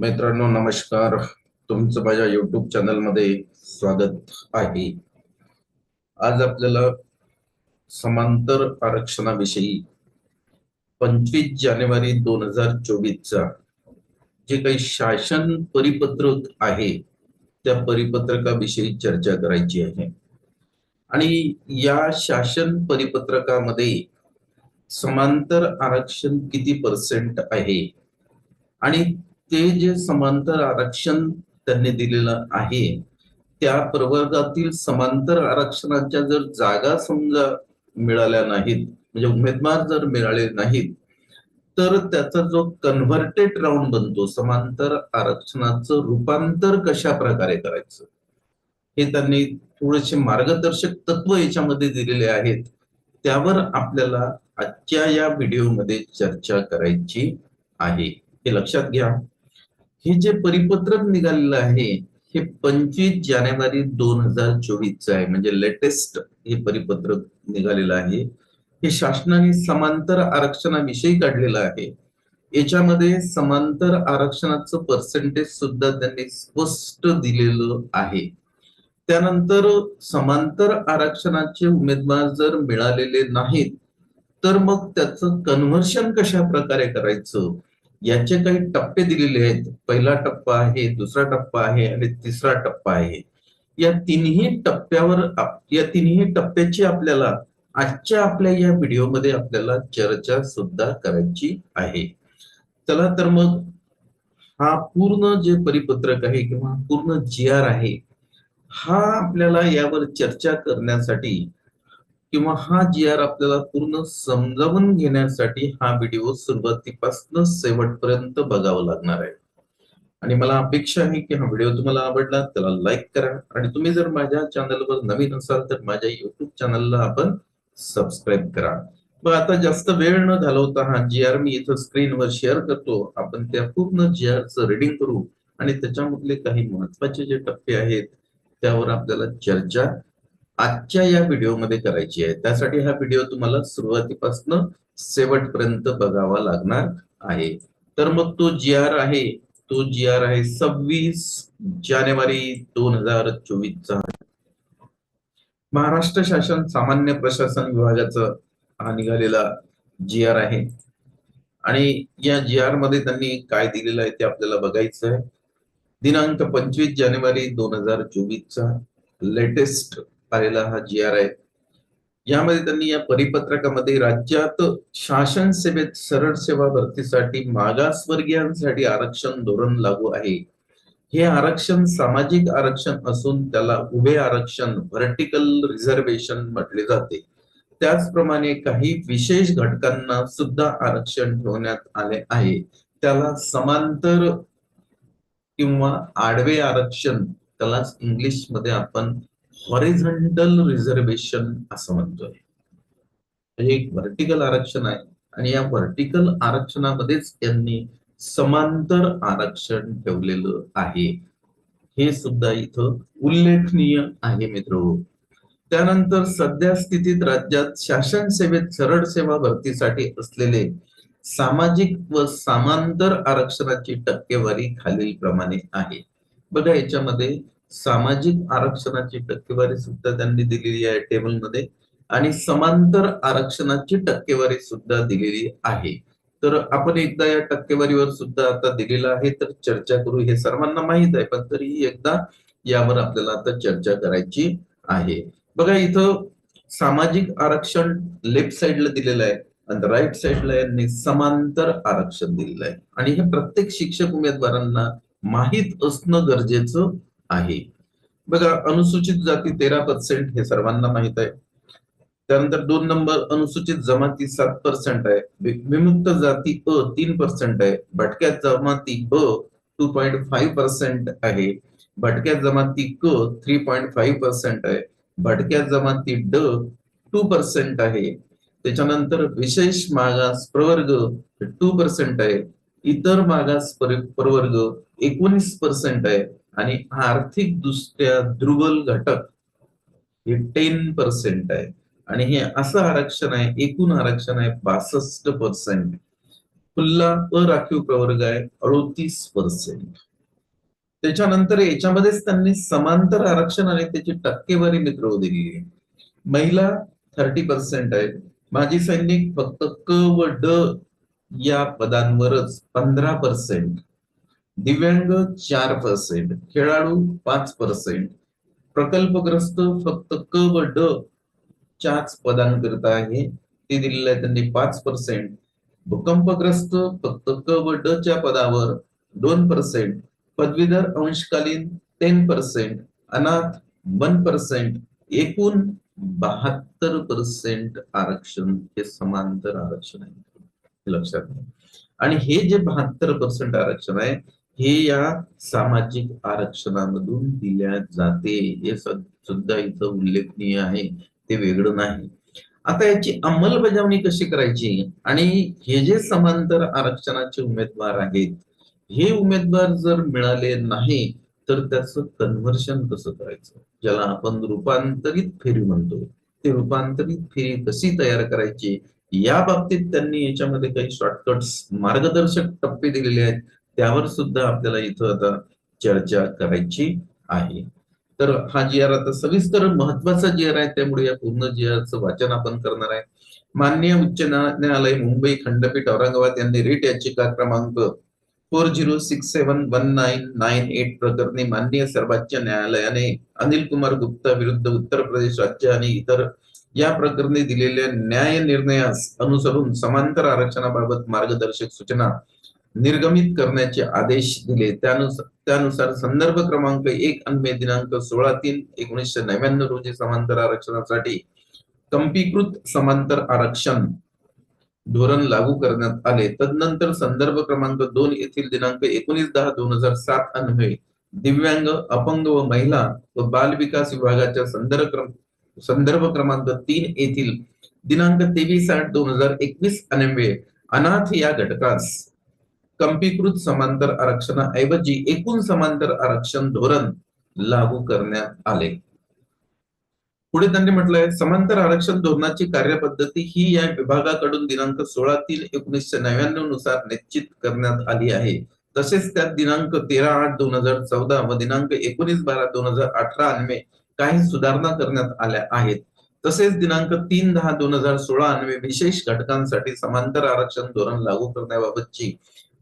मित्रांनो नमस्कार. तुमचं माझ्या युट्यूब चॅनलमध्ये स्वागत आहे. आज आपल्याला समांतर आरक्षणाविषयी पंचवीस जानेवारी दोन हजार चोवीसचा जे काही शासन परिपत्रक आहे त्या परिपत्रकाविषयी चर्चा करायची आहे. आणि या शासन परिपत्रकामध्ये समांतर आरक्षण किती पर्सेंट आहे? आणि ते जे समांतर आरक्षण त्यांनी दिलेलं आहे. त्या प्रवर्गातील समांतर आरक्षणाच्या जर जागा समजा मिळाल्या नाहीत म्हणजे उमेदवार जर मिळाले नाहीत तर त्याचा जो कन्व्हर्टेड राऊंड बनतो समांतर आरक्षणाचं रूपांतर कशा प्रकारे करायचं? हे त्यांनी थोडेसे मार्गदर्शक तत्व याच्यामध्ये दिलेले आहेत. त्यावर आपल्याला आजच्या या व्हिडिओमध्ये चर्चा करायची आहे. हे लक्षात घ्या. हे जे परिपत्रक निघालेलं आहे हे पंचवीस जानेवारी दोन हजार चोवीसचं आहे. म्हणजे लेटेस्ट हे परिपत्रक निघालेलं आहे. हे शासनाने समांतर आरक्षणाविषयी काढलेलं आहे. याच्यामध्ये समांतर आरक्षणाचं पर्सेंटेज सुद्धा त्यांनी स्पष्ट दिलेलं आहे. त्यानंतर समांतर आरक्षणाचे उमेदवार जर मिळालेले नाहीत तर मग त्याचं कन्व्हर्शन कशा प्रकारे करायचं? याचे काही टप्पे दिलेले आहेत. पहिला टप्पा आहे दुसरा टप्पा आहे आणि तिसरा टप्पा आहे. या तिन्ही टप्प्यावर या तिन्ही टप्प्याची आपल्याला आजच्या आपल्या या व्हिडिओमध्ये आपल्याला चर्चा सुद्धा करायची आहे. चला तर मग हा पूर्ण जे परिपत्रक आहे किंवा पूर्ण जी आर आहे हा आपल्याला यावर चर्चा करण्यासाठी किंवा हा जी आर आपल्याला पूर्ण समजावून घेण्यासाठी हा व्हिडिओ सुरुवातीपासून शेवटपर्यंत बघावा लागणार आहे. आणि मला अपेक्षा आहे की हा व्हिडिओ तुम्हाला आवडला त्याला लाईक करा. आणि तुम्ही जर माझ्या चॅनलवर नवीन असाल तर माझ्या युट्यूब चॅनलला आपण सबस्क्राईब करा. मग आता जास्त वेळ न घालवता हा जी आर मी इथं स्क्रीनवर शेअर करतो. आपण त्या पूर्ण जी आरचं रिडिंग करू. आणि त्याच्यामधले काही महत्त्वाचे जे टप्पे आहेत त्यावर आपल्याला चर्चा आजच्या या व्हिडिओमध्ये करायची आहे. त्यासाठी हा व्हिडिओ तुम्हाला सुरुवातीपासून शेवटपर्यंत बघावा लागणार आहे. तर मग तो जी आर आहे. तो जी आर आहे सव्वीस जानेवारी दोन हजार चोवीसचा. महाराष्ट्र शासन सामान्य प्रशासन विभागाचं हा निघालेला जी आर आहे. आणि या जी आरमध्ये त्यांनी काय दिलेलं आहे ते आपल्याला बघायचं आहे. दिनांक पंचवीस जानेवारी दोन हजार चोवीसचा लेटेस्ट आलेला हा जी आर आहे यामध्ये त्यांनी या परिपत्रकामध्ये राज्यात शासन सेवेत सरळ सेवा भरतीसाठी मागासवर्गीयांसाठी आरक्षण धोरण लागू आहे. हे आरक्षण सामाजिक आरक्षण असून त्याला उभे आरक्षण व्हर्टिकल रिझर्वेशन म्हटले जाते. त्याचप्रमाणे काही विशेष घटकांना सुद्धा आरक्षण ठेवण्यात आले आहे. त्याला समांतर किंवा आडवे आरक्षण त्याला इंग्लिशमध्ये आपण हॉरिझॉन्टल रिझर्वेशन असं म्हणतोय. हे एक व्हर्टिकल आरक्षण आहे आणि या व्हर्टिकल आरक्षणामध्येच यांनी समांतर आरक्षण ठेवलेलं आहे. हे सुद्धा इथं उल्लेखनीय आहे मित्र. त्यानंतर सध्या स्थितीत राज्यात शासन सेवेत सरळ सेवा भरतीसाठी असलेले सामाजिक व समांतर आरक्षणाची टक्केवारी खालील प्रमाणे आहे. बघा याच्यामध्ये सामाजिक आरक्षणाची टक्केवारी सुद्धा त्यांनी दिलेली आहे टेबलमध्ये आणि समांतर आरक्षणाची टक्केवारी सुद्धा दिलेली आहे. तर आपण एकदा या टक्केवारीवर सुद्धा आता दिलेलं आहे तर चर्चा करू. हे सर्वांना माहीत आहे पण तरीही एकदा यावर आपल्याला आता चर्चा करायची आहे. बघा इथं सामाजिक आरक्षण लेफ्ट साइडला दिलेलं आहे आणि राईट साइडला यांनी समांतर आरक्षण दिलेलं आहे. आणि हे प्रत्येक शिक्षक उमेदवारांना माहीत असणं गरजेचं आहे. बघा अनुसूचित जाती तेरा पर्सेंट हे सर्वांना माहीत आहे. त्यानंतर दोन नंबर अनुसूचित जमाती सात पर्सेंट आहे. विमुक्त जाती अ तीन पर्सेंट आहे. भटक्या जमाती ब टू पॉईंट फाईव्ह पर्सेंट आहे. भटक्या जमाती क थ्री पॉईंट फाईव्ह पर्सेंट आहे. भटक्या जमाती ड टू पर्सेंट आहे. त्याच्यानंतर विशेष मागास प्रवर्ग टू पर्सेंट आहे. इतर मागास प्रवर्ग एकोणीस पर्सेंट आहे. आणि आर्थिक दृष्ट्या दुर्बल घटक हे टेन पर्सेंट आहे. आणि हे असं आरक्षण आहे एकूण आरक्षण आहे बासष्ट पर्सेंट खुल्ला अराखीव प्रवर्ग आहे अडोतीस पर्सेंट त्याच्यानंतर याच्यामध्येच त्यांनी समांतर आरक्षण आणि त्याची टक्केवारी मित्र दिलेली आहे. महिला थर्टी पर्सेंट आहे माजी सैनिक फक्त क व ड या पदांवरच पंधरा पर्सेंट दिव्यांग चार पर्सेंट खेळाडू पाच पर्सेंट प्रकल्पग्रस्त फक्त क व ड च्याच पदांकरिता आहे. ते दिलेलं आहे त्यांनी पाच पर्सेंट भूकंपग्रस्त फक्त क व ड च्या पदावर दोन पर्सेंट पदवीधर अंशकालीन टेन पर्सेंट अनाथ वन पर्सेंट एकूण बहात्तर पर्सेंट आरक्षण हे समांतर आरक्षण आहे. लक्षात घ्या. आणि हे जे बहात्तर पर्सेंट आरक्षण आहे हे या सामाजिक आरक्षणामधून दिल्या जाते. हे सुद्धा इथं उल्लेखनीय आहे. ते वेगळं नाही. आता याची अंमलबजावणी कशी करायची? आणि हे जे समांतर आरक्षणाचे उमेदवार आहेत हे उमेदवार जर मिळाले नाही तर त्याचं कन्व्हर्शन कसं करायचं? ज्याला आपण रूपांतरित फेरी म्हणतो. ते रूपांतरित फेरी कशी तयार करायची? या बाबतीत त्यांनी याच्यामध्ये काही शॉर्टकट्स मार्गदर्शक टप्पे दिलेले आहेत. त्यावर सुद्धा आपल्याला इथं आता चर्चा करायची आहे. तर हा जी आर आता सविस्तर महत्त्वाचा जी आर आहे त्यामुळे या पूर्ण जी आरचं वाचन आपण करणार आहे. मान्य उच्च न्यायालय मुंबई खंडपीठ औरंगाबाद यांनी रिट याचिका क्रमांक four zero six seven one nine nine eight प्रकरणी माननीय सर्वोच्च न्यायालयाने अनिल कुमार गुप्ता विरुद्ध उत्तर प्रदेश राज्य आणि इतर या प्रकरणी दिलेल्या न्याय निर्णयास अनुसरून समांतर आरक्षणाबाबत मार्गदर्शक सूचना निर्गमित करण्याचे आदेश दिले. त्यानुसार त्यानुसार संदर्भ क्रमांक एक अन्वय दिनांक सोळा तीन एकोणीसशे नव्याण्णव रोजी समांतर आरक्षणासाठी कंपीकृत समांतर आरक्षण धोरण लागू करण्यात आले. तदनंतर संदर्भ क्रमांक दोन येथील दिनांक एकोणीस दहा दोन हजार सात अन्वये दिव्यांग अपंग व महिला व बाल विकास विभागाच्या संदर्भ संदर्भ क्रमांक तीन येथील दिनांक तेवीस आठ दोन हजार एकवीस अन्वये अनाथ या घटकास कंपीकृत समांतर आरक्षणाऐवजी एकूण समांतर आरक्षण धोरण लागू करण्यात आले. पुढे त्यांनी म्हटलंय समांतर आरक्षण धोरणाची कार्यपद्धती ही या विभागाकडून दिनांक सोळा तीन एकोणीसशे नव्याण्णवनुसार निश्चित करण्यात आली आहे. तसेच त्यात दिनांक तेरा आठ दोन हजार चौदा व दिनांक एकोणीस बारा दोन हजार अठरा अन्वे काही सुधारणा करण्यात आल्या आहेत. तसेच दिनांक तीन दहा दोन हजार सोळा अन्वे विशेष घटकांसाठी समांतर आरक्षण धोरण लागू करण्याबाबतची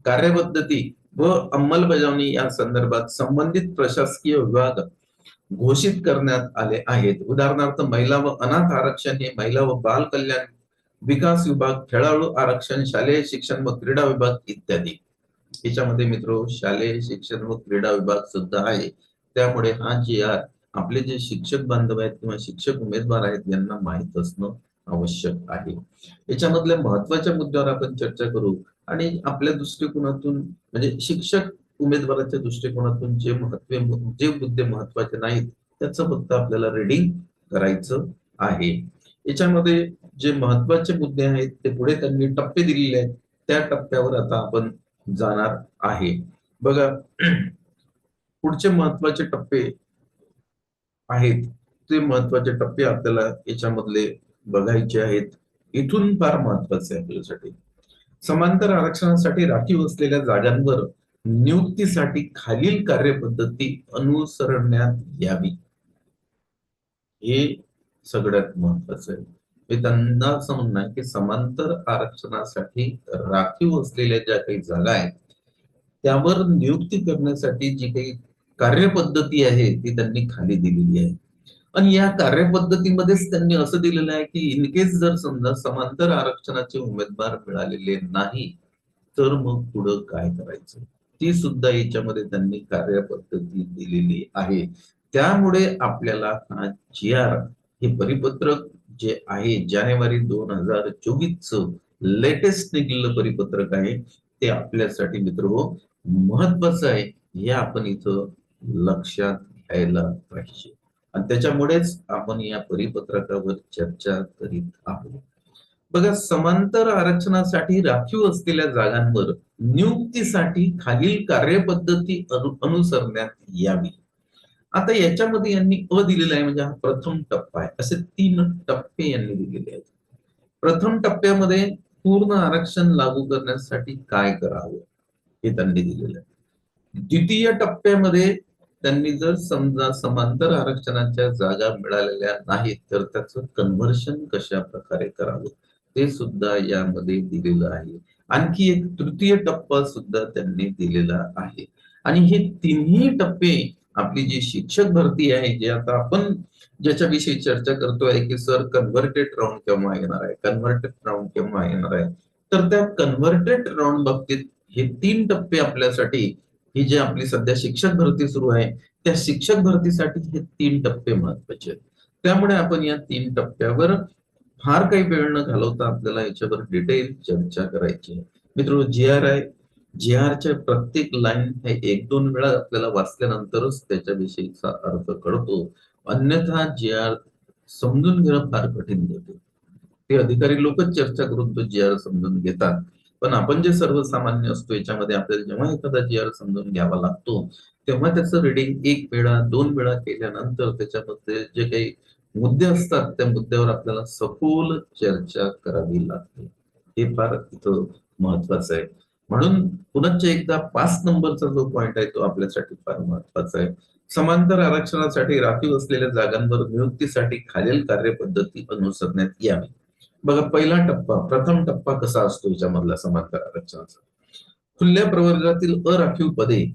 कार्यपद्धती व अंमलबजावणी या संदर्भात संबंधित प्रशासकीय विभाग घोषित करण्यात आले आहेत. उदाहरणार्थ महिला व अनाथ आरक्षण हे महिला व बाल कल्याण विकास विभाग खेळाडू आरक्षण शालेय शिक्षण व क्रीडा विभाग इत्यादी. याच्यामध्ये मित्र शालेय शिक्षण व क्रीडा विभाग सुद्धा आहे. त्यामुळे हा जी आर आपले जे शिक्षक बांधव आहेत किंवा शिक्षक उमेदवार आहेत यांना माहीत असणं आवश्यक आहे. याच्यामधल्या महत्त्वाच्या मुद्द्यावर आपण चर्चा करू. आणि आपल्या दृष्टिकोनातून म्हणजे शिक्षक उमेदवाराच्या दृष्टिकोनातून जे महत्त्व जे मुद्दे महत्त्वाचे नाहीत त्याचं फक्त आपल्याला रीडिंग करायचं आहे. याच्यामध्ये जे महत्त्वाचे मुद्दे आहेत ते पुढे त्यांनी टप्पे दिलेले आहेत त्या टप्प्यावर आता आपण जाणार आहे. बघा पुढचे महत्त्वाचे टप्पे आहेत ते महत्त्वाचे टप्पे आपल्याला याच्यामधले बघायचे आहेत. इथून फार महत्त्वाचे आहे आपल्यासाठी. समांतर आरक्षणासाठी राखीव असलेल्या जागांवर नियुक्तीसाठी खालील कार्यपद्धती अनुसरण्यात यावी. हे सगळ्यात महत्वाचं आहे. त्यांना असं म्हणणं आहे की समांतर आरक्षणासाठी राखीव असलेल्या ज्या काही जागा आहेत त्यावर नियुक्ती करण्यासाठी जी काही कार्यपद्धती आहे ती त्यांनी खाली दिलेली आहे. आणि या कार्यपद्धतीमध्येच त्यांनी असं दिलेलं आहे की इनकेस जर समजा समांतर आरक्षणाचे उमेदवार मिळालेले नाही तर मग पुढं काय करायचं? ती सुद्धा याच्यामध्ये त्यांनी कार्यपद्धती दिलेली आहे. त्यामुळे आपल्याला हा जी आर हे परिपत्रक जे आहे जानेवारी दोन हजार चोवीस लेटेस्ट निघलेलं परिपत्रक आहे ते आपल्यासाठी मित्र हो महत्वाचं आहे हे आपण इथं लक्षात घ्यायला पाहिजे. आणि त्याच्यामुळेच आपण या परिपत्रकावर चर्चा करीत आहोत. बघा समांतर आरक्षणासाठी राखीव असलेल्या जागांवर नियुक्तीसाठी खालील कार्यपद्धती अनुसरण्यात यावी. आता याच्यामध्ये यांनी अ दिलेला आहे म्हणजे हा प्रथम टप्पा आहे. असे तीन टप्पे यांनी दिलेले आहेत. प्रथम टप्प्यामध्ये पूर्ण आरक्षण लागू करण्यासाठी काय करावं हे त्यांनी दिलेलं आहे. द्वितीय टप्प्यामध्ये त्यांनी जर समजा समांतर आरक्षणाच्या जागा मिळालेल्या नाहीत तर त्याचं कन्व्हर्शन कशा प्रकारे करावं? ते सुद्धा यामध्ये दिलेलं आहे. आणखी एक तृतीय टप्पा सुद्धा त्यांनी दिलेला आहे. आणि हे तिन्ही टप्पे आपली जी शिक्षक भरती आहे जे आता आपण ज्याच्याविषयी चर्चा करतोय की सर कन्व्हर्टेड राऊंड केव्हा येणार आहे कन्व्हर्टेड राऊंड केव्हा येणार आहे? तर त्या कन्व्हर्टेड राऊंड बाबतीत हे तीन टप्पे आपल्यासाठी ही जी आपली सध्या शिक्षक भरती सुरू आहे त्या शिक्षक भरतीसाठी हे तीन टप्पे महत्त्वाचे आहेत. त्यामुळे आपण या तीन टप्प्यावर फार काही वेळ न घालवता आपल्याला याच्यावर डिटेल चर्चा करायची आहे. मित्र जी आर आय जी आरच्या प्रत्येक लाईन हे एक दोन वेळा आपल्याला वाचल्यानंतरच त्याच्याविषयीचा अर्थ कळतो. अन्यथा जी आर समजून घेणं फार कठीण जाते ते अधिकारी लोकच चर्चा करून तो जी आर समजून घेतात. पण आपण जे सर्वसामान्य असतो याच्यामध्ये आपल्याला जेव्हा एखादा जी आर समजून घ्यावा लागतो तेव्हा त्याचं रिडिंग एक वेळा दोन वेळा केल्यानंतर त्याच्यामध्ये जे काही मुद्दे असतात त्या मुद्द्यावर आपल्याला सखोल चर्चा करावी लागते. हे फार इथं महत्वाचं आहे. म्हणून पुनश्च एकदा पाच नंबरचा जो पॉइंट आहे तो आपल्यासाठी फार महत्त्वाचा आहे. समांतर आरक्षणासाठी राखीव असलेल्या जागांवर नियुक्तीसाठी खालील कार्यपद्धती अनुसरण्यात यावी. बघा पहिला टप्पा प्रथम टप्पा कसा असतो याच्यामधला समांतर आरक्षणाचा? खुल्या प्रवर्गातील अराखीव पदे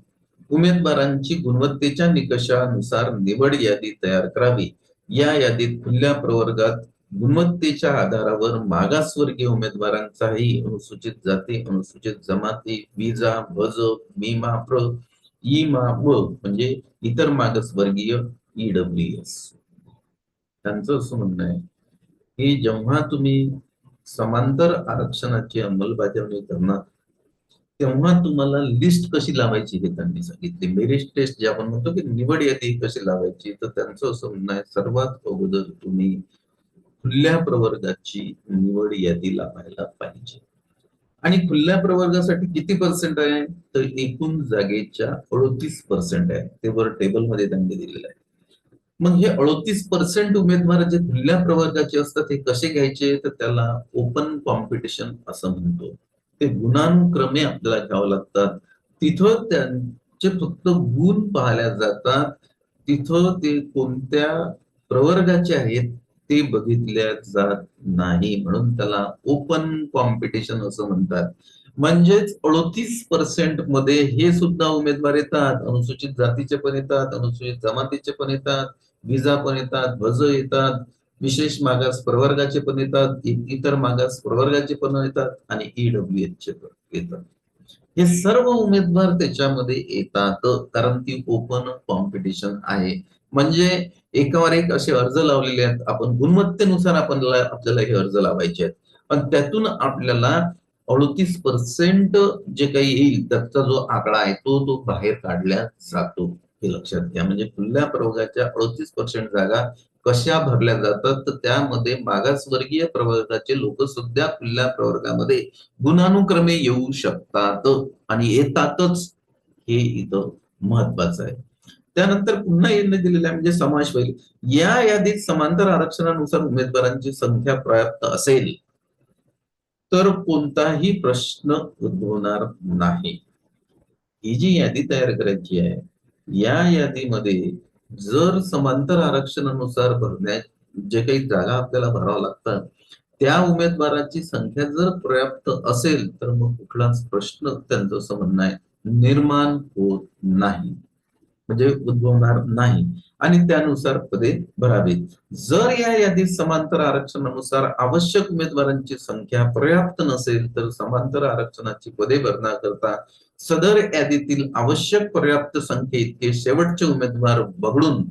उमेदवारांची गुणवत्तेच्या निकषानुसार निवड यादी तयार करावी. या यादीत खुल्या प्रवर्गात गुणवत्तेच्या आधारावर मागासवर्गीय उमेदवारांचाही अनुसूचित जाती अनुसूचित जमाती विजा भज मीमा प्र मा व म्हणजे इतर मागासवर्गीय ईडब्ल्यू एस त्यांचं असं म्हणणं आहे. की जेव्हा तुम्ही समांतर आरक्षणाची अंमलबजावणी करणार तेव्हा तुम्हाला लिस्ट कशी लावायची हे त्यांनी सांगितले. मेरिट टेस्ट जे आपण म्हणतो की निवड यादी कशी लावायची तर त्यांचं असं म्हणणं आहे सर्वात अगोदर तुम्ही खुल्या प्रवर्गाची निवड यादी लावायला पाहिजे. आणि खुल्या प्रवर्गासाठी किती पर्सेंट आहे? तर एकूण जागेच्या अडोतीस पर्सेंट आहे. ते वर टेबलमध्ये त्यांनी दिलेलं आहे. मग हे अडोतीस पर्सेंट उमेदवार जे खुल्या प्रवर्गाचे असतात हे कसे घ्यायचे? तर त्याला ओपन कॉम्पिटिशन असं म्हणतो. ते गुणानुक्रमे आपल्याला घ्यावं लागतात. तिथं त्यांचे फक्त गुण पाहल्या जातात. तिथं ते कोणत्या प्रवर्गाचे आहेत ते बघितल्या जात नाही म्हणून त्याला ओपन कॉम्पिटिशन असं म्हणतात. म्हणजेच अडोतीस पर्सेंटमध्ये हे सुद्धा उमेदवार येतात अनुसूचित जातीचे पण येतात अनुसूचित जमातीचे पण येतात. विजा पण येतात भज येतात विशेष मागास प्रवर्गाचे पण येतात इतर मागास प्रवर्गाचे पण येतात आणि ईडब्ल्यू चे पण येतात. हे सर्व उमेदवार त्याच्यामध्ये येतात कारण ती ओपन कॉम्पिटिशन आहे. म्हणजे एकावर एक असे अर्ज लावलेले आहेत आपण गुणवत्तेनुसार आपण आपल्याला हे अर्ज लावायचे आहेत. पण त्यातून आपल्याला अडतीस पर्सेंट जे काही येईल त्याचा जो आकडा आहे तो तो बाहेर काढला जातो. हे लक्षात घ्या. म्हणजे खुल्या प्रवर्गाच्या अडतीस पर्सेंट जागा कशा भरल्या जातात? तर त्यामध्ये मागासवर्गीय प्रवर्गाचे लोक सध्या खुल्या प्रवर्गामध्ये गुणानुक्रमे येऊ शकतात आणि येतातच. हे इथं महत्वाचं आहे. त्यानंतर पुन्हा यांनी आहे म्हणजे समाज होईल या यादीत समांतर आरक्षणानुसार उमेदवारांची संख्या पर्याप्त असेल तर कोणताही प्रश्न उद्भवणार नाही. ही जी यादी तयार करायची आहे या यादीमध्ये जर समांतर आरक्षणानुसार भरण्यात जे काही जागा आपल्याला भरावं लागतात त्या उमेदवाराची संख्या जर पर्याप्त असेल तर मग कुठलाच प्रश्न त्यांचं असं म्हणणं आहे निर्माण होत नाही. म्हणजे उद्भवणार नाही. आणि त्यानुसार पदे भरावीत. जर या यादीत समांतर आरक्षणानुसार आवश्यक उमेदवारांची संख्या पर्याप्त नसेल तर समांतर आरक्षणाची पदे भरण्याकरता सदर यादीतील आवश्यक पर्याप्त संख्ये इतके शेवटचे उमेदवार वगळून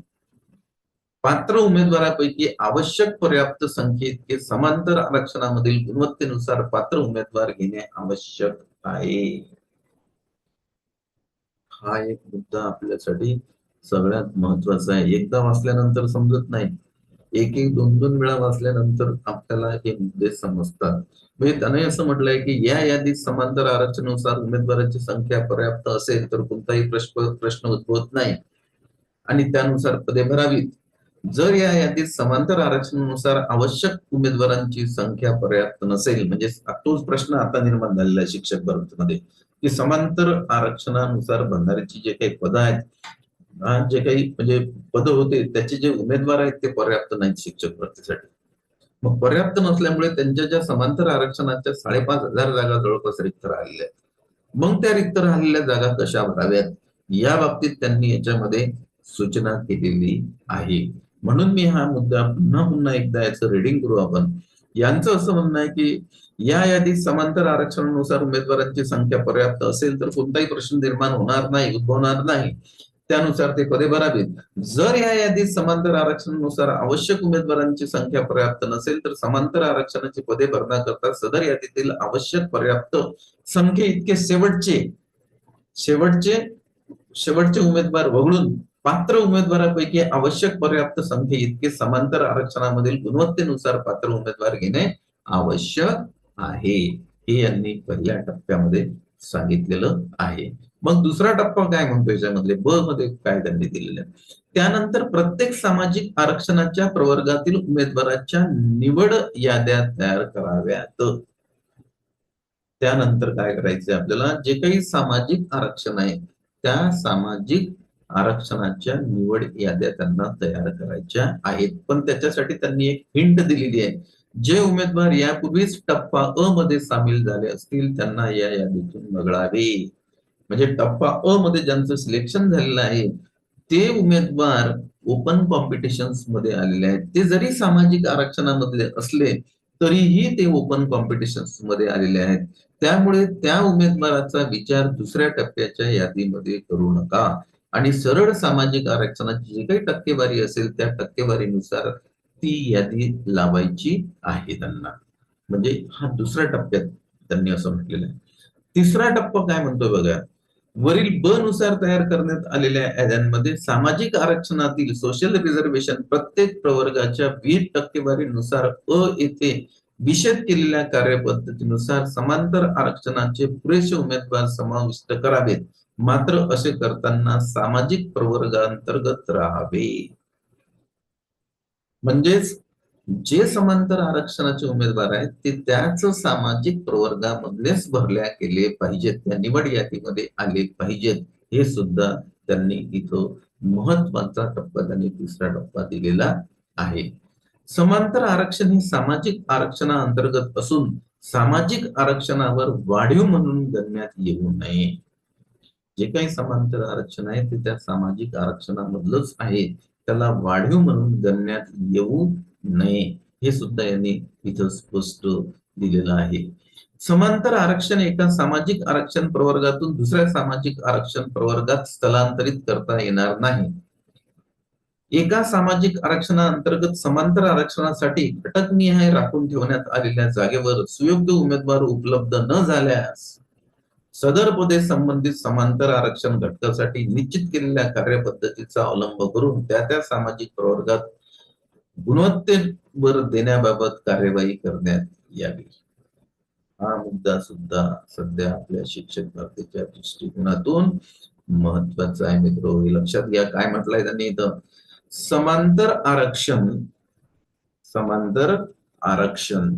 पात्र उमेदवारापैकी आवश्यक पर्याप्त संख्ये इतके समांतर आरक्षणामधील गुणवत्तेनुसार पात्र उमेदवार घेणे आवश्यक आहे. हा एक मुद्दा आपल्यासाठी सगळ्यात महत्त्वाचा आहे. एकदा वाचल्यानंतर समजत नाही. एक एक दोन दोन वेळा वाचल्यानंतर आपल्याला हे मुद्दे समजतात. म्हणजे त्याने असं म्हटलंय की या यादीत समांतर आरक्षणानुसार उमेदवारांची संख्या पर्याप्त असेल तर कोणताही प्रश्न प्रश्न उद्भवत नाही. आणि त्यानुसार पदे भरावीत. जर या यादीत समांतर आरक्षणानुसार आवश्यक उमेदवारांची संख्या पर्याप्त नसेल म्हणजे तोच प्रश्न आता निर्माण झालेला आहे शिक्षक भरतीमध्ये की समांतर आरक्षणानुसार भरणाऱ्याची जे काही पद आहेत जे काही म्हणजे पद होते त्याचे जे उमेदवार आहेत ते पर्याप्त नाहीत शिक्षक भरतीसाठी. मग पर्याप्त नसल्यामुळे त्यांच्या ज्या समांतर आरक्षणाच्या साडेपाच हजार जागा जवळपास रिक्त राहिलेल्या आहेत मग त्या रिक्त राहिलेल्या जागा कशा भराव्यात? या बाबतीत त्यांनी याच्यामध्ये सूचना केलेली आहे. म्हणून मी हा मुद्दा पुन्हा पुन्हा एकदा याचं रिडिंग करू आपण. यांचं असं म्हणणं आहे की या यादीत समांतर आरक्षणानुसार उमेदवारांची संख्या पर्याप्त असेल तर कोणताही प्रश्न निर्माण होणार नाही उद्भवणार नाही. त्यानुसार ते पदे भरावीत जर या यादीत समांतर आरक्षणानुसार आवश्यक उमेदवारांची संख्या पर्याप्त नसेल तर समांतर आरक्षणाची पदे भरण्याकरता सदर यादीतील आवश्यक पर्याप्त संख्ये इतके शेवटचे शेवटचे शेवटचे उमेदवार वगळून पात्र उमेदवारापैकी आवश्यक पर्याप्त संख्ये इतके समांतर आरक्षणामधील गुणवत्तेनुसार पात्र उमेदवार घेणे आवश्यक आहे. हे यांनी पहिल्या टप्प्यामध्ये सांगितलेलं आहे. मग दुसरा टप्पा काय म्हणतो याच्यामधले? ब मध्ये काय त्यांनी दिलेले त्यानंतर प्रत्येक सामाजिक आरक्षणाच्या प्रवर्गातील उमेदवाराच्या निवड याद्या तयार कराव्यात. त्यानंतर काय करायचंय आपल्याला? जे काही सामाजिक आरक्षण आहे त्या सामाजिक आरक्षणाच्या निवड याद्या त्यांना तयार करायच्या आहेत. पण त्याच्यासाठी त्यांनी एक हिंट दिलेली आहे. जे उमेदवार यापूर्वीच टप्पा अ मध्ये सामील झाले असतील त्यांना या यादीतून वगळावे. म्हणजे टप्पा अ मध्ये ज्यांचं सिलेक्शन झालेलं आहे ते उमेदवार ओपन कॉम्पिटिशन्समध्ये आलेले आहेत. ते जरी सामाजिक आरक्षणामधले असले तरीही ते ओपन कॉम्पिटिशन्समध्ये आलेले आहेत. त्यामुळे त्या उमेदवाराचा विचार दुसऱ्या टप्प्याच्या यादीमध्ये करू नका. आणि सरळ सामाजिक आरक्षणाची जी काही टक्केवारी असेल त्या टक्केवारीनुसार ती यादी लावायची आहे त्यांना. म्हणजे हा दुसऱ्या टप्प्यात त्यांनी असं म्हटलेलं आहे. तिसरा टप्पा काय म्हणतोय बघा? वरील ब नुसार तयार करण्यात आलेल्या याद्यांमध्ये सामाजिक आरक्षणातील सोशल रिझर्वेशन प्रत्येक प्रवर्गाच्या वीस टक्केवारीनुसार अ येथे विषद केलेल्या कार्यपद्धतीनुसार समांतर आरक्षणाचे पुरेसे उमेदवार समाविष्ट करावेत. मात्र असे करताना सामाजिक प्रवर्गांतर्गत राहावे. म्हणजेच जे समांतर आरक्षणाचे उमेदवार आहेत ते त्याच सामाजिक प्रवर्गामधलेच भरल्या गेले पाहिजेत त्या निवड यादीमध्ये आले पाहिजेत. हे सुद्धा त्यांनी इथं महत्त्वाचा टप्पा त्यांनी तिसरा टप्पा दिलेला आहे. समांतर आरक्षण हे सामाजिक आरक्षणाअंतर्गत असून सामाजिक आरक्षणावर वाढीव म्हणून गणण्यात येऊ नये. जे काही समांतर आरक्षण आहे ते त्या सामाजिक आरक्षणामधलंच आहे. त्याला वाढीव म्हणून गणण्यात येऊ नये हे सुद्धा यांनी इथं स्पष्ट दिलेलं आहे. समांतर आरक्षण एका सामाजिक आरक्षण प्रवर्गातून दुसऱ्या सामाजिक आरक्षण प्रवर्गात स्थलांतरित करता येणार नाही. एका सामाजिक आरक्षणाअंतर्गत समांतर आरक्षणासाठी घटकनिहाय राखून ठेवण्यात आलेल्या जागेवर सुयोग्य उमेदवार उपलब्ध न झाल्यास सदर पदे संबंधित समांतर आरक्षण घटकासाठी निश्चित केलेल्या कार्यपद्धतीचा अवलंब करून त्या त्या सामाजिक प्रवर्गात गुणवत्तेवर देण्याबाबत कार्यवाही करण्यात यावी. हा मुद्दा सुद्धा सध्या आपल्या शिक्षक भरतीच्या दृष्टिकोनातून महत्त्वाचा आहे मित्र. लक्षात घ्या. काय म्हटलंय त्यांनी इथं? समांतर आरक्षण समांतर आरक्षण.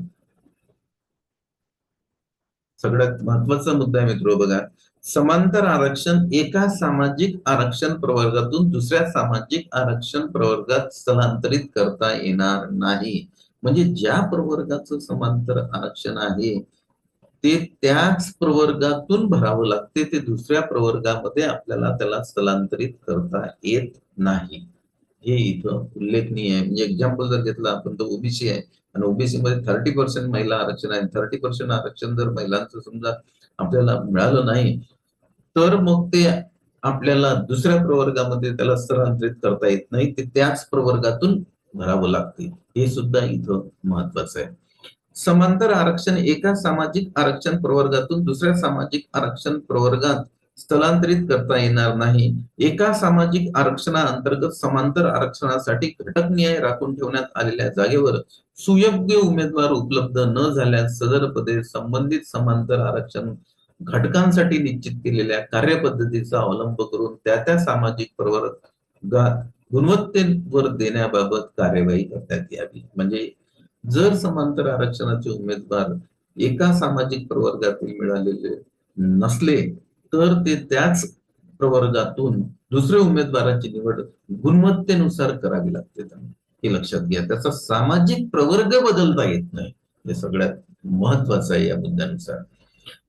सगळ्यात महत्त्वाचा मुद्दा आहे मित्र बघा. समांतर आरक्षण एका सामाजिक आरक्षण प्रवर्गातून दुसऱ्या सामाजिक आरक्षण प्रवर्गात स्थलांतरित करता येणार नाही. म्हणजे ज्या प्रवर्गाचं समांतर आरक्षण आहे ते त्याच प्रवर्गातून भरावं लागते ते दुसऱ्या प्रवर्गामध्ये आपल्याला त्याला स्थलांतरित करता येत नाही. हे इथं उल्लेखनीय आहे. म्हणजे एक्झाम्पल जर घेतलं आपण तर ओबीसी आहे. आणि ओबीसी मध्ये थर्टी पर्सेंट महिला आरक्षण आहे. थर्टी पर्सेंट आरक्षण जर महिलांचं समजा आपल्याला मिळालं नाही तर मग ते आपल्याला दुसऱ्या प्रवर्गामध्ये त्याला स्थलांतरित करता येत नाही ते त्याच प्रवर्गातून भरावं लागते हे सुद्धा इथं महत्वाचं आहे. समांतर आरक्षण एका सामाजिक आरक्षण प्रवर्गातून दुसऱ्या सामाजिक आरक्षण प्रवर्गात स्थलांतरित करता येणार नाही. एका सामाजिक आरक्षणाअंतर्गत समांतर आरक्षणासाठी घटक न्याय राखून ठेवण्यात आलेल्या जागेवर सुयोग्य उमेदवार उपलब्ध न झाल्यास सदर पदे संबंधित समांतर आरक्षण घटकांसाठी निश्चित केलेल्या कार्यपद्धतीचा अवलंब करून त्या त्या सामाजिक प्रवर्गात गुणवत्तेवर देण्याबाबत कार्यवाही करण्यात यावी. म्हणजे जर समांतर आरक्षणाचे उमेदवार एका सामाजिक प्रवर्गातील मिळालेले नसले तर ते त्याच प्रवर्गातून दुसऱ्या उमेदवाराची निवड गुणवत्तेनुसार करावी लागते. हे लक्षात घ्या. त्याचा सामाजिक प्रवर्ग बदलता येत नाही. हे सगळ्यात महत्वाचं आहे या मुद्द्यानुसार.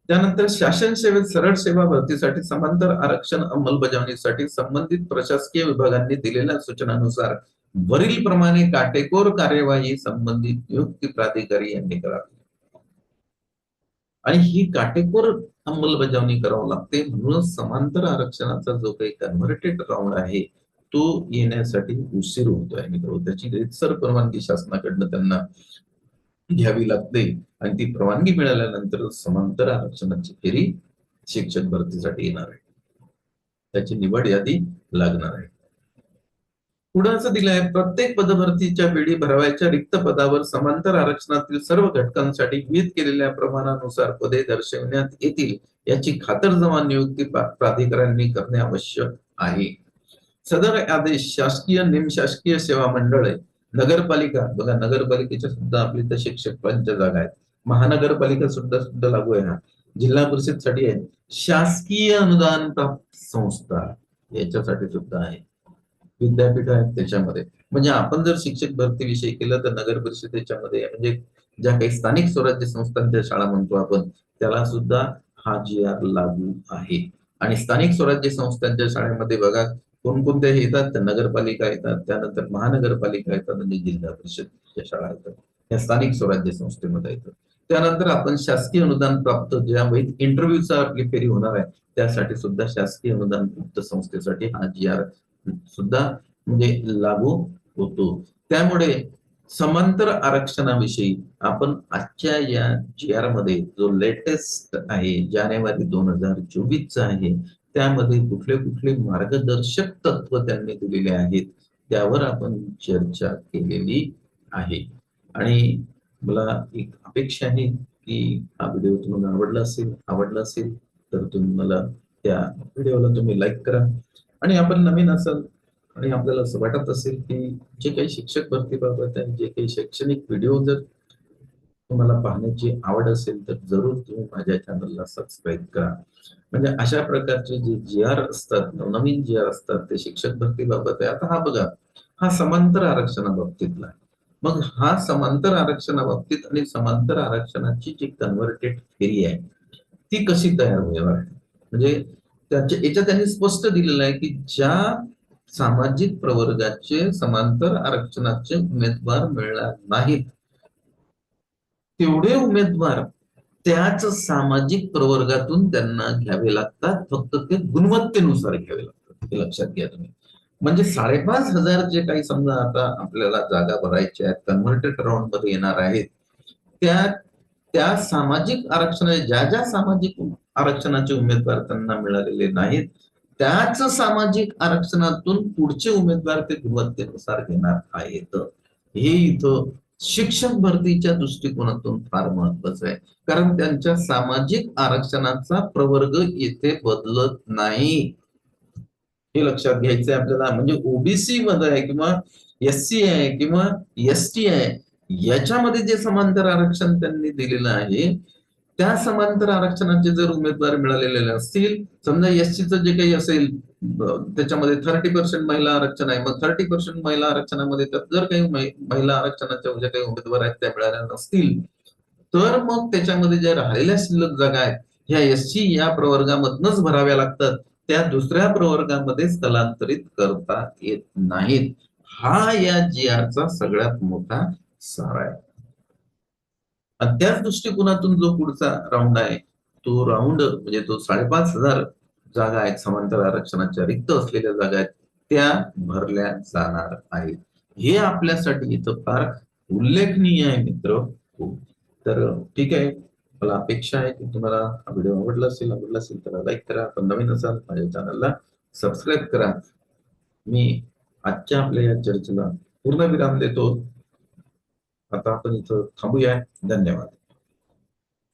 त्यानंतर शासन सेवेत सरळ सेवा भरतीसाठी समांतर आरक्षण अंमलबजावणीसाठी संबंधित प्रशासकीय विभागांनी दिलेल्या सूचनानुसार वरील प्रमाणे काटेकोर कार्यवाही संबंधित नियुक्ती प्राधिकारी यांनी करावी. आणि ही काटेकोर अंमलबजावणी करावी लागते म्हणूनच समांतर आरक्षणाचा जो काही कन्व्हर्टेड राऊंड आहे तो येण्यासाठी उशीर होतोय. मित्र त्याची रितसर परवानगी शासनाकडनं त्यांना घ्यावी लागते आणि ती परवानगी मिळाल्यानंतर समांतर आरक्षणाची फेरी शिक्षक भरतीसाठी येणार आहे. त्याची निवड यादी लागणार आहे. पुढे असं दिलंय प्रत्येक पदभरतीच्या वेळी भरवायच्या रिक्त पदावर समांतर आरक्षणातील सर्व घटकांसाठी विहित केलेल्या प्रमाणानुसार पदे दर्शवण्यात येतील याची खातरजमा नियुक्ती प्राधिकरणांनी करणे आवश्यक आहे. सदर आदेश शासकीय निमशासकीय सेवा मंडळ नगरपालिका बघा नगरपालिकेच्या सुद्धा आपली तर शिक्षकांच्या जागा आहेत. महानगरपालिका सुद्धा सुद्धा लागू आहे ना. जिल्हा परिषदसाठी आहे शासकीय अनुदान प्राप्त संस्था याच्यासाठी सुद्धा आहे. विद्यापीठ आहेत त्याच्यामध्ये. म्हणजे आपण जर शिक्षक भरती विषय केलं तर नगर परिषदेच्या मध्ये म्हणजे ज्या काही स्थानिक स्वराज्य संस्थांच्या शाळा म्हणतो आपण त्याला सुद्धा हा जी आर लागू आहे. आणि स्थानिक स्वराज्य संस्थांच्या शाळेमध्ये बघा कोणकोणत्या येतात तर नगरपालिका येतात त्यानंतर महानगरपालिका येतात आणि जिल्हा परिषद शाळा येतात या स्थानिक स्वराज्य संस्थेमध्ये येतात. त्यानंतर आपण शासकीय अनुदान प्राप्त ज्यामुळे इंटरव्ह्यूचा आपली फेरी होणार आहे त्यासाठी सुद्धा शासकीय अनुदान प्राप्त संस्थेसाठी हा जी आर सुद्धा म्हणजे लागू होतो. त्यामुळे समांतर आरक्षणाविषयी आपण आजच्या या जी आरमध्ये जो लेटेस्ट आहे जानेवारी दोन हजार चोवीसचा आहे त्यामध्ये कुठले कुठले मार्गदर्शक तत्व त्यांनी दिलेले आहेत त्यावर आपण चर्चा केलेली आहे. आणि मला एक अपेक्षा आहे की हा व्हिडिओ तुम्हाला आवडला असेल आवडला असेल तर तुम्ही मला त्या व्हिडिओला तुम्ही लाईक करा. आणि आपण नवीन असाल आणि आपल्याला असं वाटत असेल की जे काही शिक्षक भरतीबाबत आहे जे काही शैक्षणिक व्हिडिओ जर तुम्हाला पाहण्याची आवड असेल तर जरूर तुम्ही माझ्या चॅनलला सबस्क्राईब करा. म्हणजे अशा प्रकारचे जे जी आर असतात नवीन जी आर असतात ते शिक्षक भरतीबाबत आहे. आता हा बघा हा समांतर आरक्षणाबाबतीतला मग हा समांतर आरक्षणाबाबतीत आणि समांतर आरक्षणाची जी कन्व्हर्टेड फेरी आहे ती कशी तयार होईल? म्हणजे त्याच्या याच्यात त्यांनी स्पष्ट दिलेलं आहे की ज्या सामाजिक प्रवर्गाचे समांतर आरक्षणाचे उमेदवार मिळणार नाहीत तेवढे उमेदवार त्याच सामाजिक प्रवर्गातून त्यांना घ्यावे लागतात. फक्त ते गुणवत्तेनुसार घ्यावे लागतात. हे लक्षात घ्या तुम्ही. म्हणजे साडेपाच हजार जे काही समजा आता आपल्याला जागा भरायच्या आहेत कन्व्हर्टेड राऊंडमध्ये येणार आहेत त्या त्या सामाजिक आरक्षण ज्या ज्या सामाजिक आरक्षणाचे उमेदवार त्यांना मिळालेले नाहीत त्याच सामाजिक आरक्षणातून पुढचे उमेदवार ते गुणवत्तेनुसार घेणार आहेत. हे इथं शिक्षक भरतीच्या दृष्टिकोनातून फार महत्वाचं आहे. कारण त्यांच्या सामाजिक आरक्षणाचा प्रवर्ग येथे बदलत नाही. हे लक्षात घ्यायचंय आपल्याला. म्हणजे ओबीसी मध्ये आहे किंवा एस सी आहे किंवा एस टी आहे याच्यामध्ये जे समांतर आरक्षण त्यांनी दिलेलं आहे त्या समांतर आरक्षणाचे जर उमेदवार मिळालेले असतील समजा एससीचं जे काही असेल त्याच्यामध्ये थर्टी पर्सेंट महिला आरक्षण आहे. मग थर्टी पर्सेंट महिला आरक्षणामध्ये जर काही महिला आरक्षणाच्या ज्या काही उमेदवार आहेत त्या मिळाल्या नसतील तर मग त्याच्यामध्ये ज्या राहिलेल्या शिल्लक जागा आहेत ह्या एससी या प्रवर्गामधनच भराव्या लागतात. त्या दुसऱ्या प्रवर्गामध्ये स्थलांतरित करता येत नाहीत. हा या जी आरचा सगळ्यात मोठा सार आहे. आणि त्याच दृष्टिकोनातून जो पुढचा राऊंड आहे तो राऊंड म्हणजे तो साडेपाच हजार जागा आहेत समांतर आरक्षणाच्या रिक्त असलेल्या जागा आहेत त्या भरल्या जाणार आहेत. हे आपल्यासाठी इथं फार उल्लेखनीय आहे मित्र. हो. तर ठीक आहे. मला अपेक्षा आहे की तुम्हाला हा व्हिडिओ आवडला असेल आवडला असेल तर लाईक करा. पण नवीन असाल माझ्या चॅनलला सबस्क्राईब करा. मी आजच्या आपल्या या चर्चेला पूर्ण विराम देतो. आता आपण इथं थांबूया. धन्यवाद.